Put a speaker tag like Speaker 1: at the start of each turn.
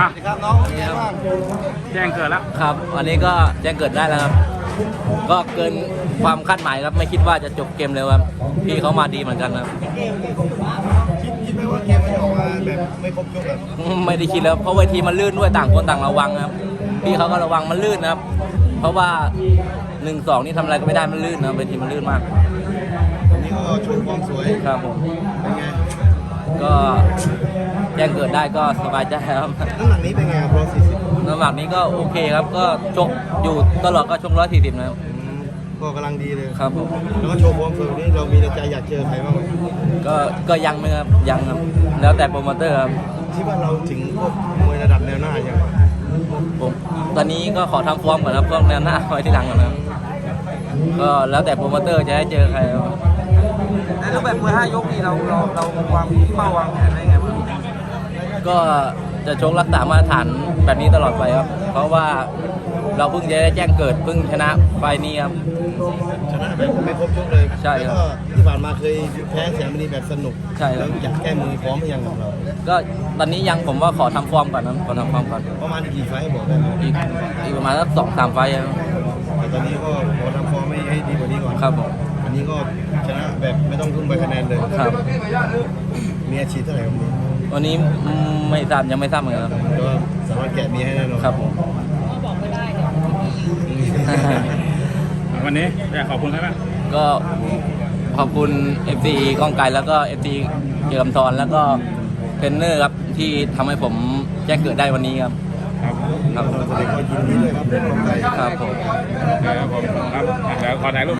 Speaker 1: อะ
Speaker 2: ครับน้องเป็นไงบ้าง
Speaker 1: แจ้งเกิดแล้ว
Speaker 3: ครับวันนี้ก็แจ้งเกิดได้แล้วครับ ก็เกินความคาดหมายครับ ไม่คิดว่าจะจบเกมเร็วครับ พี่เขามาดีเหมือนกันครับ
Speaker 2: คิดคิดไหมว่าเกมมันออกมาแบบไม่ครบยกแบบ
Speaker 3: ไม่ได้คิดแล้วเพราะเวทีมันลื่นด้วยต่างคนต่างระวังครับ พี่เขาก็ระวังมันลื่นนะครับ เพราะว่าหนึ่งสองนี่ทำอะไรก็ไม่ได้มันลื่นนะครับเวทีมันลื่นมาก
Speaker 2: วันนี้ก็โชว์ความสวย
Speaker 3: ครับผม
Speaker 2: เป็นไง
Speaker 3: ก็แจ้งเกิดได้ก็สบายใจครับ
Speaker 2: น้ำหนักนี้เป็นไงครับร้อยสี่สิบ
Speaker 3: น้ำหนักนี้ก็โอเคครับ ก็ชกอยู่ตลอดก็ชกร้อยสี่สิบนะครับ
Speaker 2: ก็กำลังดีเลย
Speaker 3: ครับผม
Speaker 2: แล้วก็โชว์ความสวยวันนี้เรามีในใจอยากเจอใครบ้างไหม
Speaker 3: ก็ก็ยังไหมครับยังครับ แล้วแต่โปรโมเตอร์ครับ
Speaker 2: คิดว่าเราถึงพวกมวยระดับแนวหน้ายัง
Speaker 3: ผม ตอนนี้ก็ขอทำฟอร์มก่อนครับพวกแนวหน้าไว้ที่หลังก่อนนะครับก็แล้วแต่โปรโมเตอร์จะให้เจอใครครับ
Speaker 4: ในรูปแบบมวยห้ายกนี่เราเราเราวางเป้าวางแผนไว้ไงบ้าง
Speaker 3: ก็จะชกรักษามาตรฐานแบบนี้ตลอดไปครับ เพราะว่า เราเพิ่งจะได้แจ้งเกิดเพิ่งชนะไฟล์นี้ครับ
Speaker 2: ชนะแบบไม่ครบยกเลย
Speaker 3: ใช่ครับ
Speaker 2: แล้วก็ที่ผ่านมาเคยแพ้แสนมณีแบบสนุก
Speaker 3: ใช่ครับ
Speaker 2: แล้วอยากแก้มือพร้อมหรือยังของเรา
Speaker 3: ก็ตอนนี้ยังผมว่าขอทำฟอร์มก่อนนะขอทำฟอร์มก่อน
Speaker 2: ประมาณกี่ไฟล์บอกได้ไหม
Speaker 3: อีกอีกประมาณสักสองสามไฟล์ครับ
Speaker 2: แต่ตอนนี้ก็ขอทำฟอร์มให้ให้ดีกว่านี้ก่อน
Speaker 3: ครับผม
Speaker 2: วันนี้ก็ชนะแบบไม่ต้องทุ่มไปคะแนนเลย
Speaker 3: ครับ
Speaker 2: มีอาชีพเท่าไหร่ครับวันนี้
Speaker 3: วันนี้อืมไม่ทราบยังไม่ทราบเหมือนกันครับ
Speaker 2: แต่ว่าสามารถแกะมีให้แน่นอน
Speaker 3: ครับผม
Speaker 1: วันนี้อยากขอบคุณใครบ้าง
Speaker 3: ก็ขอบคุณ FC ก้องไกลแล้วก็ FC เกียรติกำธรแล้วก็เทรนเนอร์ครับที่ทำให้ผมแจ้งเกิดได้วันนี้ครับ
Speaker 1: ครับ
Speaker 3: ครับ
Speaker 2: เราแสดงความยินดีด้วยครับเป็นกำลังใจ
Speaker 3: ครับผม
Speaker 1: โอเคครับผมครับอะเดี๋ยวขอถ่ายรูป